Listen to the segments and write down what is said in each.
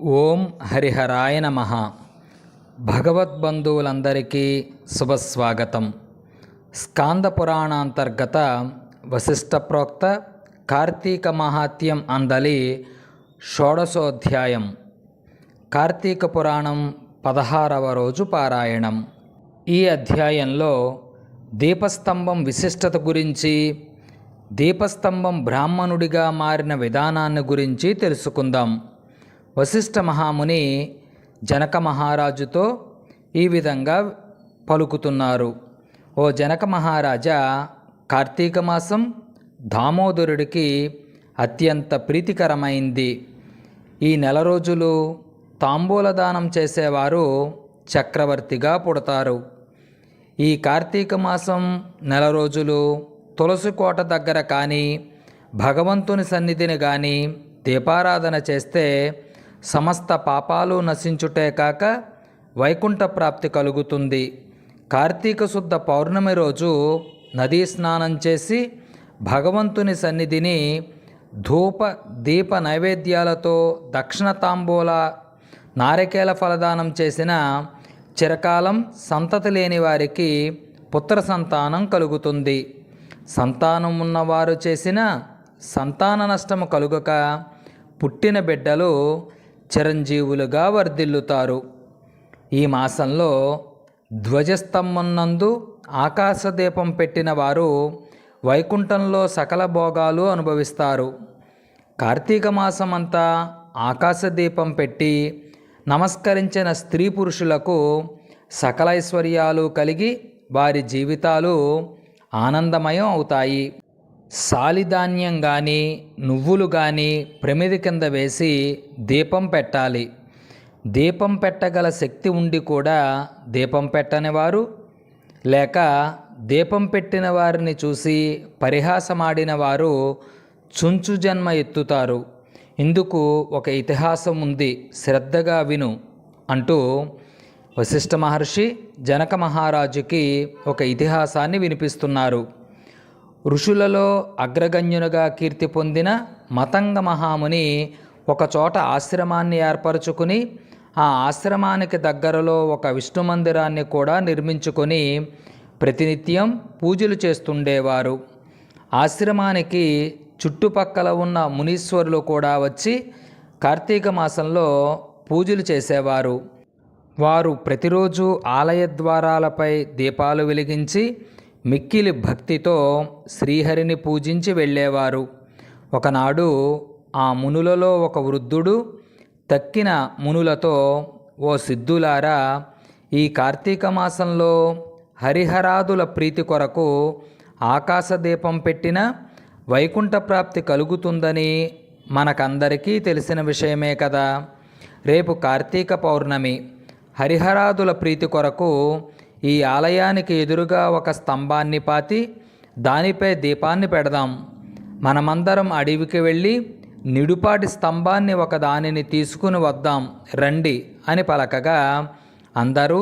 ఓం హరిహరాయ నమ. భగవద్బంధువులందరికీ శుభస్వాగతం. స్కాంద పురాణాంతర్గత వశిష్ట ప్రోక్త కార్తీక మహాత్యం అందలి షోడశోధ్యాయం. కార్తీక పురాణం పదహారవ రోజు పారాయణం. ఈ అధ్యాయంలో దీపస్తంభం విశిష్టత గురించి దీపస్తంభం బ్రాహ్మణుడిగా మారిన విధానాన్ని గురించి తెలుసుకుందాం. వశిష్ఠ మహాముని జనక మహారాజుతో ఈ విధంగా పలుకుతున్నారు. ఓ జనక మహారాజా కార్తీక మాసం దామోదరుడికి అత్యంత ప్రీతికరమైంది. ఈ నెల రోజులు తాంబూలదానం చేసేవారు చక్రవర్తిగా పుడతారు. ఈ కార్తీక మాసం నెల రోజులు తులసి కోట దగ్గర కానీ భగవంతుని సన్నిధిని కానీ దీపారాధన చేస్తే సమస్త పాపాలు నశించుటే కాక వైకుంఠ ప్రాప్తి కలుగుతుంది. కార్తీక శుద్ధ పౌర్ణమి రోజు నదీ స్నానం చేసి భగవంతుని సన్నిధిని ధూప దీప నైవేద్యాలతో దక్షిణ తాంబూల నారికేల ఫలదానం చేసిన చిరకాలం సంతతి లేని వారికి పుత్ర సంతానం కలుగుతుంది. సంతానం ఉన్నవారు చేసిన సంతాన నష్టము కలుగక పుట్టిన బిడ్డలు చిరంజీవులుగా వర్ధిల్లుతారు. ఈ మాసంలో ధ్వజస్తంభం నందు ఆకాశదీపం పెట్టిన వారు వైకుంఠంలో సకల భోగాలు అనుభవిస్తారు. కార్తీక మాసం అంతా ఆకాశదీపం పెట్టి నమస్కరించిన స్త్రీ పురుషులకు సకల ఐశ్వర్యాలు కలిగి వారి జీవితాలు ఆనందమయం అవుతాయి. సాలిధాన్యం కానీ నువ్వులు కానీ ప్రమిది కింద వేసి దీపం పెట్టాలి. దీపం పెట్టగల శక్తి ఉండి కూడా దీపం పెట్టని వారు లేక దీపం పెట్టిన వారిని చూసి పరిహాసమాడిన వారు చుంచు జన్మ ఎత్తుతారు. ఇందుకు ఒక ఇతిహాసం ఉంది శ్రద్ధగా విను అంటూ వశిష్ఠ మహర్షి జనక మహారాజుకి ఒక ఇతిహాసాన్ని వినిపిస్తున్నారు. ఋషులలో అగ్రగణ్యునిగా కీర్తి పొందిన మతంగ మహాముని ఒకచోట ఆశ్రమాన్ని ఏర్పరచుకుని ఆ ఆశ్రమానికి దగ్గరలో ఒక విష్ణు మందిరాన్ని కూడా నిర్మించుకొని ప్రతినిత్యం పూజలు చేస్తుండేవారు. ఆశ్రమానికి చుట్టుపక్కల ఉన్న మునీశ్వరులు కూడా వచ్చి కార్తీక మాసంలో పూజలు చేసేవారు. వారు ప్రతిరోజు ఆలయ ద్వారాలపై దీపాలు వెలిగించి మిక్కిలి భక్తితో శ్రీహరిని పూజించి వెళ్ళేవారు. ఒకనాడు ఆ మునులలో ఒక వృద్ధుడు తక్కిన మునులతో ఓ సిద్ధులారా ఈ కార్తీక మాసంలో హరిహరాదుల ప్రీతి కొరకు ఆకాశదీపం పెట్టిన వైకుంఠ ప్రాప్తి కలుగుతుందని మనకందరికీ తెలిసిన విషయమే కదా. రేపు కార్తీక పౌర్ణమి. హరిహరాదుల ప్రీతి కొరకు ఈ ఆలయానికి ఎదురుగా ఒక స్తంభాన్ని పాతి దానిపై దీపాన్ని పెడదాం. మనమందరం అడవికి వెళ్ళి నిడుపాటి స్తంభాన్ని ఒక దానిని తీసుకుని వద్దాం. రండి అని పలకగా అందరూ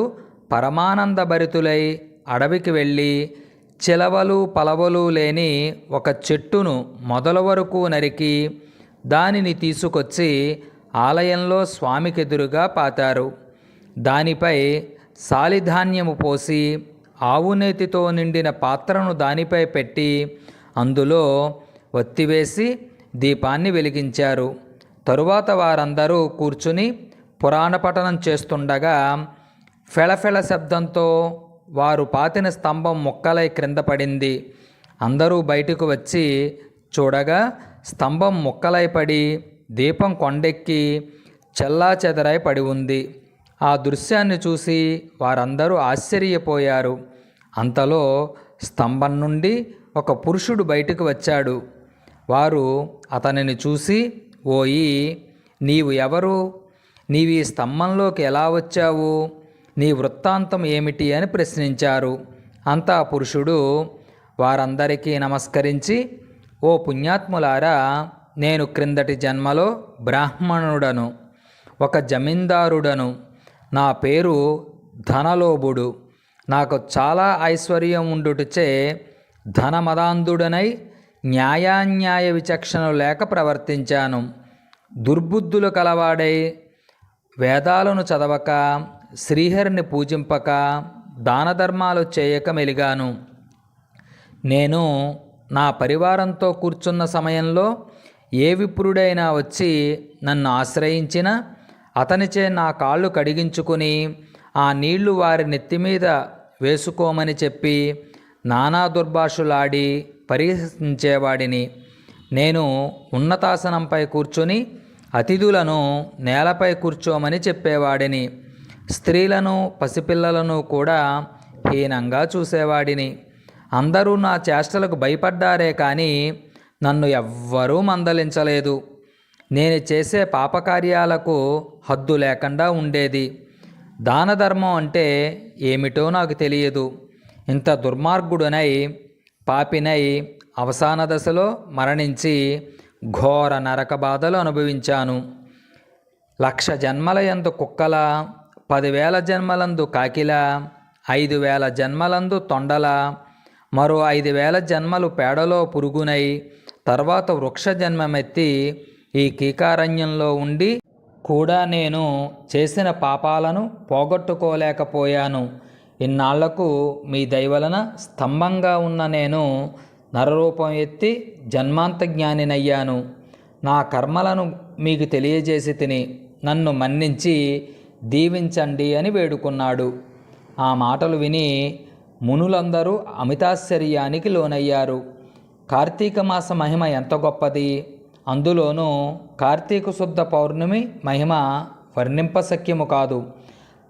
పరమానంద భరితులై అడవికి వెళ్ళి చిలవలు పలవలు లేని ఒక చెట్టును మొదల వరకు నరికి దానిని తీసుకొచ్చి ఆలయంలో స్వామికెదురుగా పాతారు. దానిపై సాలిధాన్యము పోసి ఆవునేతితో నిండిన పాత్రను దానిపై పెట్టి అందులో ఒత్తివేసి దీపాన్ని వెలిగించారు. తరువాత వారందరూ కూర్చుని పురాణ పఠనం చేస్తుండగా ఫెళఫెళ శబ్దంతో వారు పాతిన స్తంభం ముక్కలై క్రింద పడింది. అందరూ బయటకు వచ్చి చూడగా స్తంభం ముక్కలై పడి దీపం కొండెక్కి చెల్లా చెదరై పడి ఉంది. ఆ దృశ్యాన్ని చూసి వారందరూ ఆశ్చర్యపోయారు. అంతలో స్తంభం నుండి ఒక పురుషుడు బయటకు వచ్చాడు. వారు అతనిని చూసి ఓయి నీవు ఎవరు? నీవు ఈ స్తంభంలోకి ఎలా వచ్చావు? నీ వృత్తాంతం ఏమిటి? అని ప్రశ్నించారు. అంతా పురుషుడు వారందరికీ నమస్కరించి ఓ పుణ్యాత్ములారా నేను క్రిందటి జన్మలో బ్రాహ్మణుడను ఒక జమీందారుడను నా పేరు ధనలోభుడు. నాకు చాలా ఐశ్వర్యం ఉండుటచే ధనమదాంధుడనై న్యాయాన్యాయ విచక్షణ లేక ప్రవర్తించాను. దుర్బుద్ధులు కలవాడై వేదాలను చదవక శ్రీహరిని పూజింపక దానధర్మాలు చేయక మెలిగాను. నేను నా పరివారంతో కూర్చున్న సమయంలో ఏ విప్రుడైనా వచ్చి నన్ను ఆశ్రయించిన అతనిచే నా కాళ్ళు కడిగించుకుని ఆ నీళ్ళు వారి నెత్తి మీద వేసుకోమని చెప్పి నానా దుర్భాషలాడి పరిహసించేవాడిని. నేను ఉన్నతాసనంపై కూర్చొని అతిథులను నేలపై కూర్చోమని చెప్పేవాడిని. స్త్రీలను పసిపిల్లలను కూడా హీనంగా చూసేవాడిని. అందరూ నా చేష్టలకు భయపడ్డారే కానీ నన్ను ఎవ్వరూ మందలించలేదు. నేను చేసే పాపకార్యాలకు హద్దు లేకుండా ఉండేది. దాన ధర్మం అంటే ఏమిటో నాకు తెలియదు. ఇంత దుర్మార్గుడనై పాపినై అవసాన దశలో మరణించి ఘోర నరక బాధలు అనుభవించాను. లక్ష జన్మల ఎందు కుక్కల పదివేల జన్మలందు కాకిల ఐదు వేల జన్మలందు తొండల మరో ఐదు వేల జన్మలు పేడలో పురుగునై తర్వాత వృక్ష జన్మమెత్తి ఈ కీకారణ్యంలో ఉండి కూడా నేను చేసిన పాపాలను పోగొట్టుకోలేకపోయాను. ఇన్నాళ్ళకు మీ దయవలన స్తంభంగా ఉన్న నేను నరరూపం ఎత్తి జన్మాంత జ్ఞానినయ్యాను నా కర్మలను మీకు తెలియజేసి తిని నన్ను మన్నించి దీవించండి అని వేడుకున్నాడు. ఆ మాటలు విని మునులందరూ అమితాశ్చర్యానికి లోనయ్యారు. కార్తీక మాస మహిమ ఎంత గొప్పది! అందులోనూ కార్తీక శుద్ధ పౌర్ణమి మహిమ వర్ణింపశక్యము కాదు.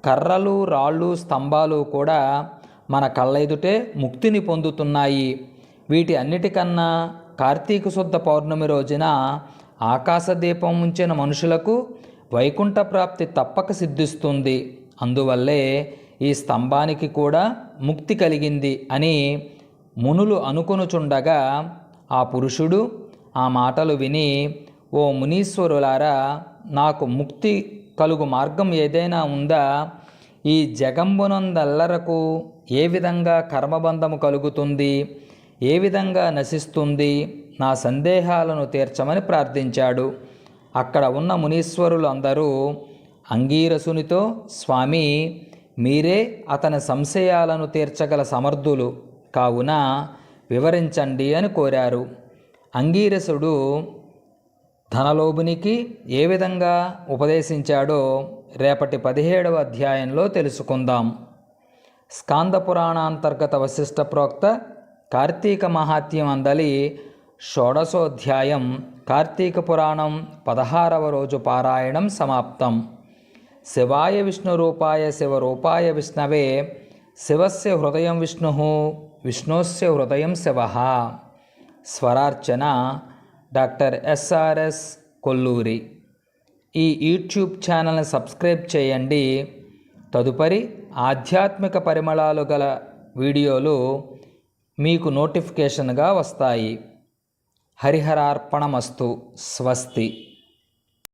కర్రలు రాళ్ళు స్తంభాలు కూడా మన కళ్ళెదుటే ముక్తిని పొందుతున్నాయి. వీటి అన్నిటికన్నా కార్తీక శుద్ధ పౌర్ణమి రోజున ఆకాశదీపం ఉంచిన మనుషులకు వైకుంఠ ప్రాప్తి తప్పక సిద్ధిస్తుంది. అందువల్లే ఈ స్తంభానికి కూడా ముక్తి కలిగింది అని మునులు అనుకొనుచుండగా ఆ పురుషుడు ఆ మాటలు విని ఓ మునీశ్వరులారా నాకు ముక్తి కలుగు మార్గం ఏదైనా ఉందా? ఈ జగంబునందల్లరకు ఏ విధంగా కర్మబంధము కలుగుతుంది? ఏ విధంగా నశిస్తుంది? నా సందేహాలను తీర్చమని ప్రార్థించాడు. అక్కడ ఉన్న మునీశ్వరులు అందరూ అంగీరసునితో స్వామి మీరే అతని సంశయాలను తీర్చగల సమర్థులు. కావున వివరించండి అని కోరారు. అంగీరసుడు ధనలోభునికి ఏ విధంగా ఉపదేశించాడో రేపటి పదిహేడవ అధ్యాయంలో తెలుసుకుందాం. స్కాంద పురాణాంతర్గత వశిష్ట ప్రోక్త కార్తీక మహాత్యం అందలి షోడశోధ్యాయం కార్తీక పురాణం పదహారవ రోజు పారాయణం సమాప్తం. శివాయ విష్ణు రూపాయ శివరూపాయ విష్ణవే శివస్య హృదయం విష్ణు విష్ణోస్య హృదయం Shiva. Swararchana doctor SRS Kolluri. ఈ యూట్యూబ్ ఛానల్ని సబ్స్క్రైబ్ చేయండి. తదుపరి ఆధ్యాత్మిక పరిమళాలు గల వీడియోలు మీకు నోటిఫికేషన్గా వస్తాయి. హరిహరార్పణమస్తు స్వస్తి.